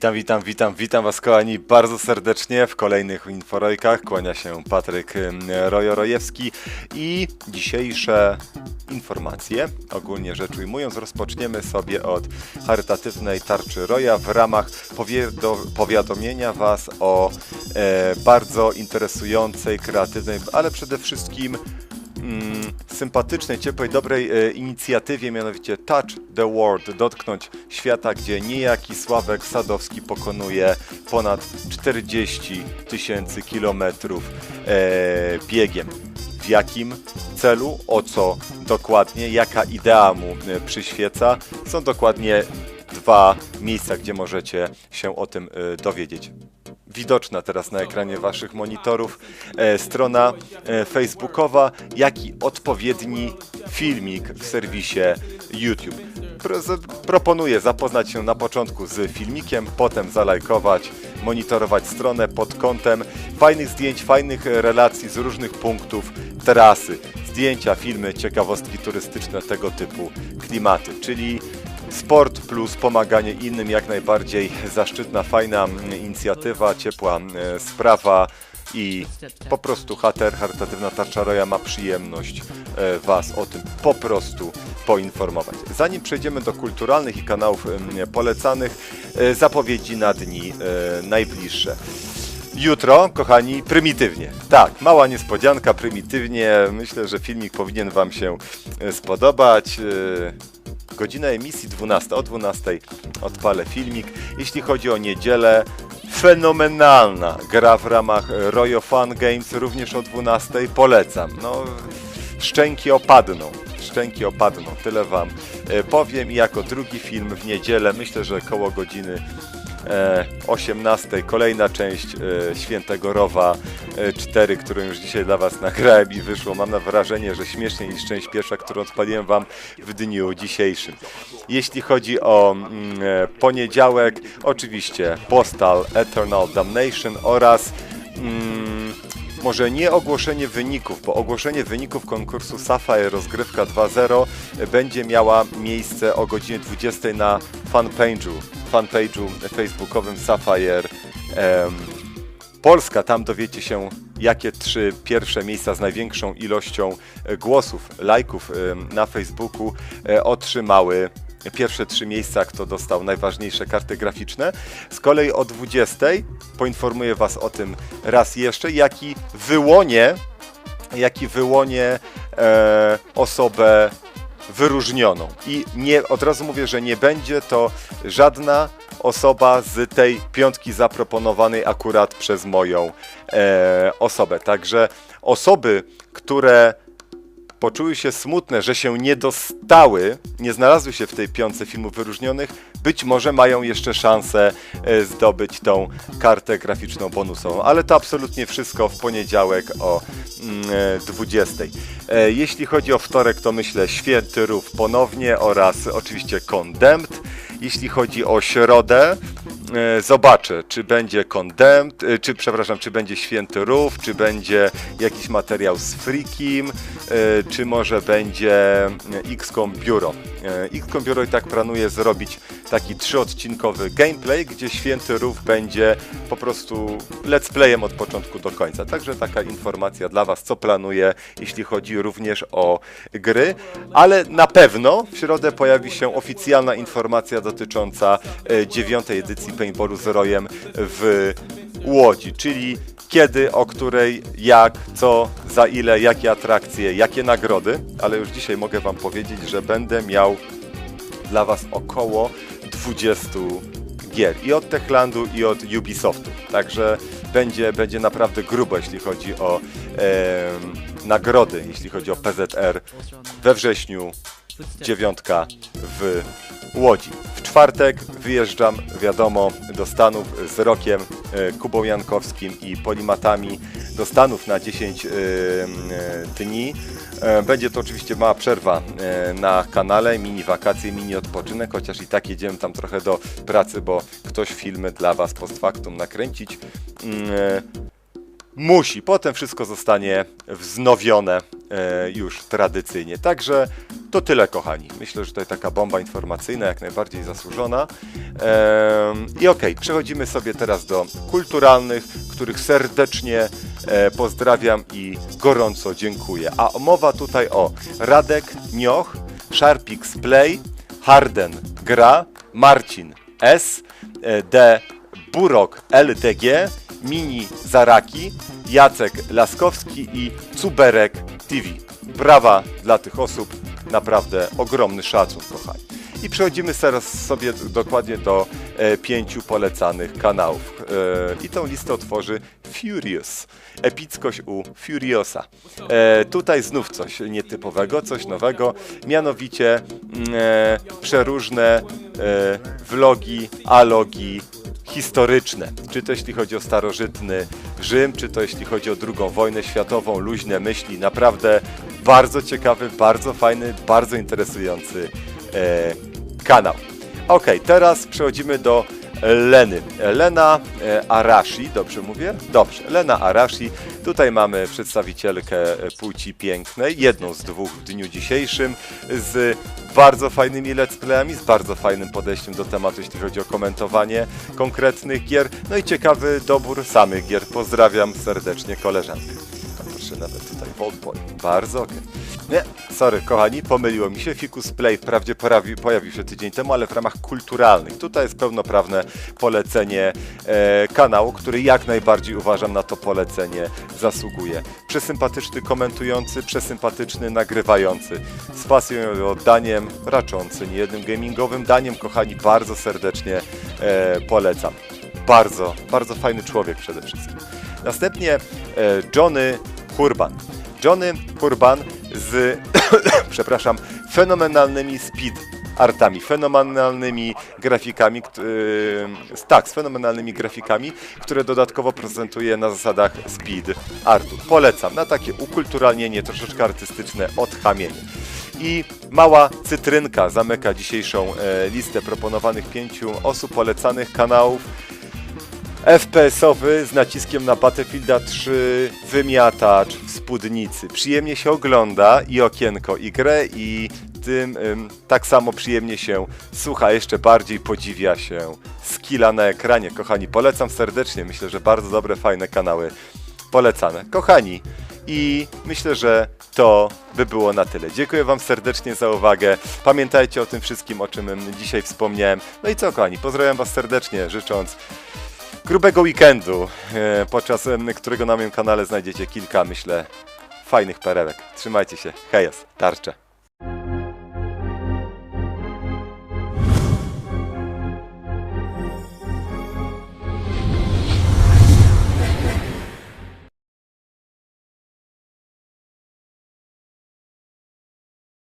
Witam, witam, witam, witam Was kochani bardzo serdecznie w kolejnych Inforojkach. Kłania się Patryk Rojo-Rojewski i dzisiejsze informacje, ogólnie rzecz ujmując, rozpoczniemy sobie od charytatywnej tarczy Roja w ramach powiadomienia Was o e, bardzo interesującej, kreatywnej, ale przede wszystkim mm, sympatycznej, ciepłej, dobrej e, inicjatywie, mianowicie Touch the World, dotknąć świata, gdzie niejaki Sławek Sadowski pokonuje ponad 40 tysięcy kilometrów e, biegiem. W jakim celu, o co dokładnie, jaka idea mu e, przyświeca, są dokładnie dwa miejsca, gdzie możecie się o tym e, dowiedzieć widoczna teraz na ekranie waszych monitorów e, strona e, facebookowa, jak i odpowiedni filmik w serwisie YouTube. Pro, proponuję zapoznać się na początku z filmikiem, potem zalajkować, monitorować stronę pod kątem fajnych zdjęć, fajnych relacji z różnych punktów trasy. Zdjęcia, filmy, ciekawostki turystyczne, tego typu klimaty, czyli Sport plus pomaganie innym, jak najbardziej zaszczytna, fajna inicjatywa, ciepła e, sprawa i po prostu HTR, charytatywna tarcza Roja ma przyjemność e, Was o tym po prostu poinformować. Zanim przejdziemy do kulturalnych i kanałów polecanych, e, zapowiedzi na dni najbliższe. Jutro, kochani, prymitywnie. Tak, mała niespodzianka, prymitywnie. Myślę, że filmik powinien Wam się spodobać. Godzina emisji 12. O 12 odpalę filmik. Jeśli chodzi o niedzielę, fenomenalna gra w ramach Royo Fun Games, również o 12. Polecam. No, szczęki opadną. Szczęki opadną, tyle Wam e, powiem. I jako drugi film w niedzielę, myślę, że koło godziny 18. Kolejna część e, Świętego Rowa e, 4, którą już dzisiaj dla Was nagrałem i wyszło. Mam na wrażenie, że śmieszniej niż część pierwsza, którą odpaliłem Wam w dniu dzisiejszym. Jeśli chodzi o mm, e, poniedziałek, oczywiście Postal Eternal Damnation oraz mm, może nie ogłoszenie wyników, bo ogłoszenie wyników konkursu Sapphire Rozgrywka 2.0 będzie miała miejsce o godzinie 20 na fanpage'u, fanpage'u facebookowym Sapphire Polska. Tam dowiecie się, jakie trzy pierwsze miejsca z największą ilością e, głosów, lajków na Facebooku e, otrzymały pierwsze trzy miejsca, kto dostał najważniejsze karty graficzne. Z kolei o 20 poinformuję Was o tym raz jeszcze, jaki wyłonie, jaki wyłonie e, osobę wyróżnioną. I nie, od razu mówię, że nie będzie to żadna osoba z tej piątki zaproponowanej akurat przez moją e, osobę. Także osoby, które poczuły się smutne, że się nie dostały, nie znalazły się w tej piątce filmów wyróżnionych, być może mają jeszcze szansę e, zdobyć tą kartę graficzną bonusową. Ale to absolutnie wszystko w poniedziałek o mm, e, 20. E, Jeśli chodzi o wtorek, to myślę Święty Rów ponownie oraz oczywiście Condemned. Jeśli chodzi o środę, zobaczę, czy będzie Condemned, e, czy przepraszam, czy będzie Święty Rów, czy będzie jakiś materiał z Freakim, e, czy może będzie e, XCOM Biuro. E, XCOM Biuro i tak planuje zrobić taki trzyodcinkowy gameplay, gdzie Święty Rów będzie po prostu let's playem od początku do końca. Także taka informacja dla Was, co planuję, jeśli chodzi również o gry, ale na pewno w środę pojawi się oficjalna informacja dotycząca e, dziewiątej edycji Paintballu z Rojem w Łodzi, czyli kiedy, o której, jak, co, za ile, jakie atrakcje, jakie nagrody, ale już dzisiaj mogę Wam powiedzieć, że będę miał dla Was około 20 gier i od Techlandu i od Ubisoftu. Także będzie, będzie naprawdę grubo, jeśli chodzi o em, nagrody, jeśli chodzi o PZR we wrześniu, dziewiątka w Łodzi. W czwartek wyjeżdżam, wiadomo, do Stanów z Rokiem, e, Kubą Jankowskim i Polimatami do Stanów na 10 em, e, dni. E, Będzie to oczywiście mała przerwa e, na kanale, mini wakacje, mini odpoczynek, chociaż i tak jedziemy tam trochę do pracy, bo ktoś filmy dla Was post factum nakręcić mm, e, musi. Potem wszystko zostanie wznowione e, już tradycyjnie. Także to tyle, kochani. Myślę, że tutaj taka bomba informacyjna, jak najbardziej zasłużona. I okej, przechodzimy sobie teraz do kulturalnych, których serdecznie e, pozdrawiam i gorąco dziękuję. A mowa tutaj o Radek Nioch, Sharpix Play, Harden Gra, Marcin S, e, D Burok LDG, Mini Zaraki, Jacek Laskowski i Cuberek TV. Brawa dla tych osób, naprawdę ogromny szacun, kochani. I przechodzimy teraz sobie dokładnie do e, pięciu polecanych kanałów. E, I tą listę otworzy Furious. Epickość u Furiosa. E, tutaj znów coś nietypowego, coś nowego, mianowicie mm, e, przeróżne e, vlogi, alogi, historyczne. Czy to jeśli chodzi o starożytny Rzym, czy to jeśli chodzi o II wojnę światową, luźne myśli. Naprawdę bardzo ciekawy, bardzo fajny, bardzo interesujący e, kanał. Ok, teraz przechodzimy do Leny. Lena e, Arashi, dobrze mówię? Dobrze, Lena Arashi. Tutaj mamy przedstawicielkę płci pięknej, jedną z dwóch w dniu dzisiejszym, z bardzo fajnymi let's playami, z bardzo fajnym podejściem do tematu, jeśli chodzi o komentowanie konkretnych gier, no i ciekawy dobór samych gier. Pozdrawiam serdecznie koleżankę. Proszę nawet tutaj Boy. Bardzo okej. Nie, sorry, kochani, pomyliło mi się. Ficus Play wprawdzie pojawi, pojawił się tydzień temu, ale w ramach kulturalnych. Tutaj jest pełnoprawne polecenie e, kanału, który jak najbardziej uważam na to polecenie zasługuje. Przesympatyczny komentujący, przesympatyczny nagrywający, z pasją i oddaniem, raczący niejednym gamingowym daniem, kochani, bardzo serdecznie e, polecam. Bardzo, bardzo fajny człowiek przede wszystkim. Następnie e, Johnny Hurban. Johnny Hurban z, przepraszam, fenomenalnymi speed artami, fenomenalnymi grafikami, z- tak, z fenomenalnymi grafikami, które dodatkowo prezentuje na zasadach speed artu. Polecam na takie ukulturalnienie, troszeczkę artystyczne odchamienie. I mała cytrynka zamyka dzisiejszą e, listę proponowanych pięciu osób polecanych kanałów. FPS-owy z naciskiem na Battlefielda 3 wymiatacz w spódnicy. Przyjemnie się ogląda i okienko, i grę, i tym ym, tak samo przyjemnie się słucha, jeszcze bardziej podziwia się skilla na ekranie. Kochani, polecam serdecznie. Myślę, że bardzo dobre, fajne kanały polecane. Kochani, i myślę, że to by było na tyle. Dziękuję Wam serdecznie za uwagę. Pamiętajcie o tym wszystkim, o czym ym, dzisiaj wspomniałem. No i co, kochani, pozdrawiam Was serdecznie, życząc grubego weekendu, e, podczas którego na moim kanale znajdziecie kilka, myślę, fajnych perełek. Trzymajcie się. Hejos, tarcze.